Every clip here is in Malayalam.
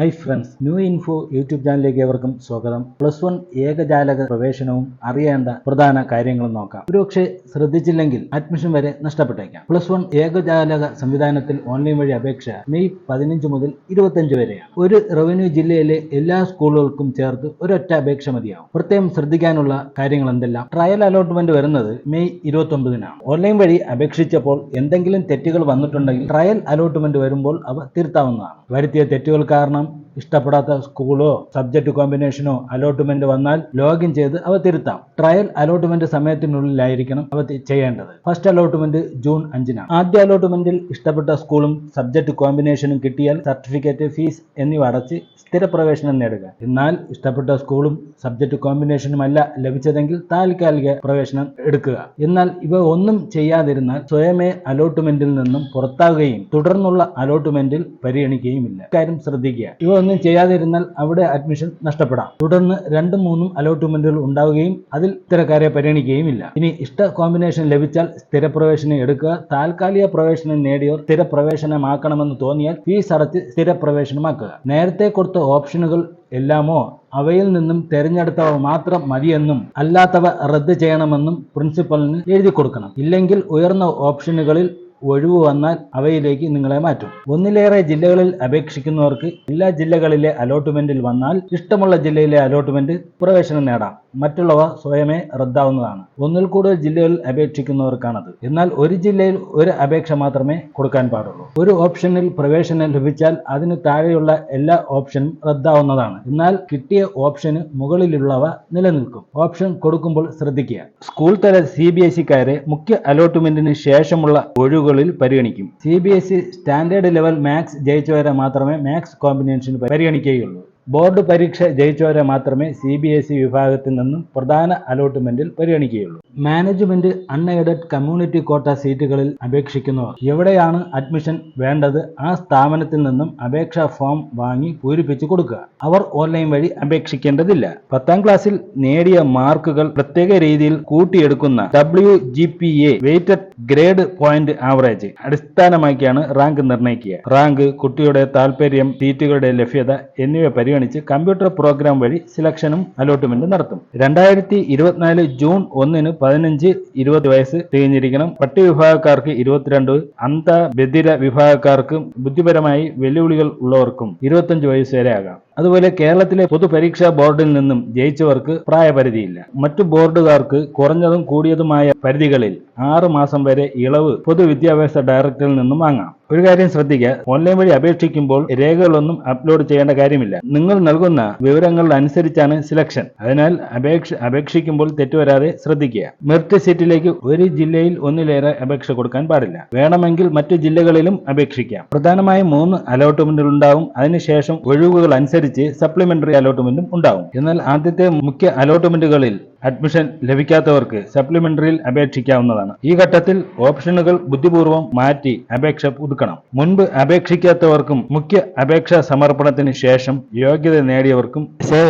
Hi friends new info YouTube ചാനലിലേക്ക് ഏവർക്കും സ്വാഗതം. പ്ലസ് വൺ ഏകജാലക പ്രവേശനവും അറിയേണ്ട പ്രധാന കാര്യങ്ങളും നോക്കാം. ഒരുപക്ഷെ ശ്രദ്ധിച്ചില്ലെങ്കിൽ അഡ്മിഷൻ വരെ നഷ്ടപ്പെട്ടേക്കാം. പ്ലസ് വൺ ഏകജാലക സംവിധാനത്തിൽ ഓൺലൈൻ വഴി അപേക്ഷ മെയ് പതിനഞ്ച് മുതൽ ഇരുപത്തഞ്ച് വരെയാണ്. ഒരു റവന്യൂ ജില്ലയിലെ എല്ലാ സ്കൂളുകൾക്കും ചേർത്ത് ഒരൊറ്റ അപേക്ഷ മതിയാവും. പ്രത്യേകം ശ്രദ്ധിക്കാനുള്ള കാര്യങ്ങൾ എന്തെല്ലാം? ട്രയൽ അലോട്ട്മെന്റ് വരുന്നത് മെയ് ഇരുപത്തി ഒമ്പതിനാണ് ഓൺലൈൻ വഴി അപേക്ഷിച്ചപ്പോൾ എന്തെങ്കിലും തെറ്റുകൾ വന്നിട്ടുണ്ടെങ്കിൽ ട്രയൽ അലോട്ട്മെന്റ് വരുമ്പോൾ അവ തിരുത്താവുന്നതാണ്. വരുത്തിയ തെറ്റുകൾ കാരണം ഇഷ്ടപ്പെടാത്ത സ്കൂളോ സബ്ജക്ട് കോമ്പിനേഷനോ അലോട്ട്മെന്റ് വന്നാൽ ലോഗിൻ ചെയ്ത് അവ തിരുത്താം. ട്രയൽ അലോട്ട്മെന്റ് സമയത്തിനുള്ളിലായിരിക്കണം അവ ചെയ്യേണ്ടത്. ഫസ്റ്റ് അലോട്ട്മെന്റ് ജൂൺ അഞ്ചിനാണ്. ആദ്യ അലോട്ട്മെന്റിൽ ഇഷ്ടപ്പെട്ട സ്കൂളും സബ്ജക്ട് കോമ്പിനേഷനും കിട്ടിയാൽ സർട്ടിഫിക്കറ്റ് ഫീസ് എന്നിവ അടച്ച് സ്ഥിരപ്രവേശനം നേടുക. എന്നാൽ ഇഷ്ടപ്പെട്ട സ്കൂളും സബ്ജക്ട് കോമ്പിനേഷനും അല്ല ലഭിച്ചതെങ്കിൽ താൽക്കാലിക പ്രവേശനം എടുക്കുക. എന്നാൽ ഇവ ഒന്നും ചെയ്യാതിരുന്നാൽ സ്വയമേ അലോട്ട്മെന്റിൽ നിന്നും പുറത്താവുകയും തുടർന്നുള്ള അലോട്ട്മെന്റിൽ പരിഗണിക്കുകയുമില്ല. കാര്യം ശ്രദ്ധിക്കുക. ഇവ ഒന്നും ചെയ്യാതിരുന്നാൽ അവിടെ അഡ്മിഷൻ നഷ്ടപ്പെടാം. തുടർന്ന് രണ്ടും മൂന്നും അലോട്ട്മെന്റുകൾ ഉണ്ടാവുകയും അതിൽ ഇത്തരക്കാരെ പരിഗണിക്കുകയുമില്ല. ഇനി ഇഷ്ട കോമ്പിനേഷൻ ലഭിച്ചാൽ സ്ഥിരപ്രവേശനം എടുക്കുക. താൽക്കാലിക പ്രവേശനം നേടിയോ സ്ഥിരപ്രവേശനമാക്കണമെന്ന് തോന്നിയാൽ ഫീസ് അടച്ച് സ്ഥിരപ്രവേശനമാക്കുക. നേരത്തെ കൊടുത്ത ഓപ്ഷനുകൾ എല്ലാമോ? അവയിൽ നിന്നും തെരഞ്ഞെടുത്തവ മാത്രം മതിയെന്നും അല്ലാത്തവ റദ്ദ് ചെയ്യണമെന്നും പ്രിൻസിപ്പലിന് എഴുതി കൊടുക്കണം. ഇല്ലെങ്കിൽ ഉയർന്ന ഓപ്ഷനുകളിൽ ഒഴിവ് വന്നാൽ അവയിലേക്ക് നിങ്ങളെ മാറ്റും. ഒന്നിലേറെ ജില്ലകളിൽ അപേക്ഷിക്കുന്നവർക്ക് എല്ലാ ജില്ലകളിലെ അലോട്ട്മെന്റിൽ വന്നാൽ ഇഷ്ടമുള്ള ജില്ലയിലെ അലോട്ട്മെന്റ് പ്രവേശനം നേടാം. മറ്റുള്ളവ സ്വയമേ റദ്ദാവുന്നതാണ്. ഒന്നിൽ കൂടുതൽ ജില്ലകളിൽ അപേക്ഷിക്കുന്നവർക്കാണത്. എന്നാൽ ഒരു ജില്ലയിൽ ഒരു അപേക്ഷ മാത്രമേ കൊടുക്കാൻ പാടുള്ളൂ. ഒരു ഓപ്ഷനിൽ പ്രവേശനം ലഭിച്ചാൽ അതിന് താഴെയുള്ള എല്ലാ ഓപ്ഷനും റദ്ദാവുന്നതാണ്. എന്നാൽ കിട്ടിയ ഓപ്ഷന് മുകളിലുള്ളവ നിലനിൽക്കും. ഓപ്ഷൻ കൊടുക്കുമ്പോൾ ശ്രദ്ധിക്കുക. സ്കൂൾ തല സി ബി എസ് ഇക്കാരെ മുഖ്യ അലോട്ട്മെന്റിന് ശേഷമുള്ള ഒഴിവുകളിൽ പരിഗണിക്കും. C B S E standard level maths ജയിച്ചവരെ മാത്രമേ മാത്സ് കോമ്പിനേഷൻ പരിഗണിക്കുകയുള്ളൂ. ബോർഡ് പരീക്ഷ ജയിച്ചവരെ മാത്രമേ സി ബി എസ് ഇ വിഭാഗത്തിൽ നിന്നും പ്രധാന അലോട്ട്മെന്റിൽ പരിഗണിക്കുകയുള്ളൂ. മാനേജ്മെന്റ് അൺഎയ്ഡഡ് കമ്മ്യൂണിറ്റി കോട്ട സീറ്റുകളിൽ അപേക്ഷിക്കുന്നവർ എവിടെയാണ് അഡ്മിഷൻ വേണ്ടത്? ആ സ്ഥാപനത്തിൽ നിന്നും അപേക്ഷാ ഫോം വാങ്ങി പൂരിപ്പിച്ചു കൊടുക്കുക. അവർ ഓൺലൈൻ വഴി അപേക്ഷിക്കേണ്ടതില്ല. പത്താം ക്ലാസ്സിൽ നേടിയ മാർക്കുകൾ പ്രത്യേക രീതിയിൽ കൂട്ടിയെടുക്കുന്ന W G P A weighted grade point average അടിസ്ഥാനമാക്കിയാണ് റാങ്ക് നിർണയിക്കുക. റാങ്ക് കുട്ടിയുടെ താൽപര്യം സീറ്റുകളുടെ ലഭ്യത എന്നിവ പരിഗണിച്ച് കമ്പ്യൂട്ടർ പ്രോഗ്രാം വഴി സിലക്ഷനും അലോട്ട്മെന്റും നടത്തും. രണ്ടായിരത്തി ഇരുപത്തിനാല് ജൂൺ ഒന്നിന് പതിനഞ്ച് ഇരുപത് വയസ്സ് തികഞ്ഞിരിക്കണം. പട്ടി വിഭാഗക്കാർക്ക് ഇരുപത്തിരണ്ട് അന്തബധിര വിഭാഗക്കാർക്കും ബുദ്ധിപരമായി വെല്ലുവിളികൾ ഉള്ളവർക്കും ഇരുപത്തഞ്ച് വയസ്സ് വരെ ആകാം അതുപോലെ കേരളത്തിലെ പൊതുപരീക്ഷാ ബോർഡിൽ നിന്നും ജയിച്ചവർക്ക് പ്രായപരിധിയില്ല. മറ്റു ബോർഡുകാർക്ക് കുറഞ്ഞതും കൂടിയതുമായ പരിധികളിൽ ആറ് മാസം വരെ ഇളവ് പൊതുവിദ്യാഭ്യാസ ഡയറക്ടറിൽ നിന്നും വാങ്ങാം. ഒരു കാര്യം ശ്രദ്ധിക്കുക ഓൺലൈൻ വഴി അപേക്ഷിക്കുമ്പോൾ രേഖകളൊന്നും അപ്ലോഡ് ചെയ്യേണ്ട കാര്യമില്ല. നിങ്ങൾ നൽകുന്ന വിവരങ്ങൾ അനുസരിച്ചാണ് സിലക്ഷൻ. അതിനാൽ അപേക്ഷ അപേക്ഷിക്കുമ്പോൾ തെറ്റുവരാതെ ശ്രദ്ധിക്കുക. മെറിറ്റ് സീറ്റിലേക്ക് ഒരു ജില്ലയിൽ ഒന്നിലേറെ അപേക്ഷ കൊടുക്കാൻ പാടില്ല. വേണമെങ്കിൽ മറ്റു ജില്ലകളിലും അപേക്ഷിക്കാം. പ്രധാനമായും മൂന്ന് അലോട്ട്മെന്റുകൾ ഉണ്ടാവും അതിനുശേഷം ഒഴിവുകൾ അനുസരിച്ച് സപ്ലിമെന്ററി അലോട്ട്മെന്റും ഉണ്ടാകും. എന്നാൽ ആദ്യത്തെ മുഖ്യ അലോട്ട്മെന്റുകളിൽ അഡ്മിഷൻ ലഭിക്കാത്തവർക്ക് സപ്ലിമെന്ററിയിൽ അപേക്ഷിക്കാവുന്നതാണ്. ഈ ഘട്ടത്തിൽ ഓപ്ഷനുകൾ ബുദ്ധിപൂർവം മാറ്റി അപേക്ഷ പുതുക്കണം. മുൻപ് അപേക്ഷിക്കാത്തവർക്കും മുഖ്യ അപേക്ഷാ സമർപ്പണത്തിന് ശേഷം യോഗ്യത നേടിയവർക്കും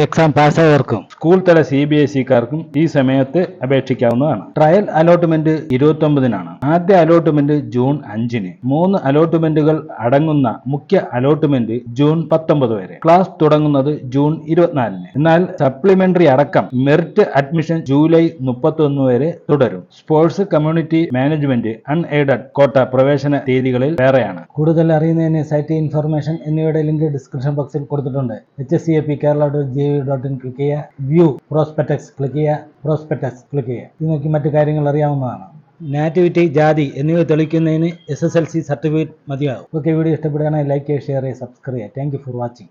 എക്സാം പാസ്സായവർക്കും സ്കൂൾ തല സി ബി എസ് ഇക്കാർക്കും ഈ സമയത്ത് അപേക്ഷിക്കാവുന്നതാണ്. ട്രയൽ അലോട്ട്മെന്റ് ഇരുപത്തി ഒമ്പതിനാണ് ആദ്യ അലോട്ട്മെന്റ് ജൂൺ അഞ്ചിന്. മൂന്ന് അലോട്ട്മെന്റുകൾ അടങ്ങുന്ന മുഖ്യ അലോട്ട്മെന്റ് ജൂൺ പത്തൊമ്പത് വരെ. ക്ലാസ് തുടങ്ങുന്നത് ജൂൺ ഇരുപത്തിനാലിന്. എന്നാൽ സപ്ലിമെന്ററി അടക്കം മെറിറ്റ് അഡ്മിഷൻ ജൂലൈ മുപ്പത്തി ഒന്ന് വരെ തുടരും. സ്പോർട്സ് കമ്മ്യൂണിറ്റി മാനേജ്മെന്റ് അൺഎയ്ഡഡ് കോട്ട പ്രവേശന തീയതികളിൽ വേറെയാണ്. കൂടുതൽ അറിയുന്നതിന് സൈറ്റ് ഇൻഫർമേഷൻ എന്നിവയുടെ ലിങ്ക് ഡിസ്ക്രിപ്ഷൻ ബോക്സിൽ കൊടുത്തിട്ടുണ്ട്. H S C A P Kerala dot G dot in click ചെയ്യുക. വ്യൂ പ്രോസ്പെക്ടക്സ് ക്ലിക്ക് ചെയ്യുക. പ്രോസ്പെക്ടക്സ് ക്ലിക്ക് ചെയ്യുക. ഇത് നോക്കി മറ്റു കാര്യങ്ങൾ അറിയാവുന്നതാണ്. നാറ്റിവിറ്റി ജാതി എന്നിവ തെളിയിക്കുന്നതിന് S S L C certificate മതിയാകും. ഓക്കെ വീഡിയോ ഇഷ്ടപ്പെടുകയാണെങ്കിൽ ലൈക്ക് ചെയ്യുക ഷെയർ ചെയ്യുക. സബ്സ്ക്രൈബ് ചെയ്യുക താങ്ക് യു ഫോർ വാച്ചിങ്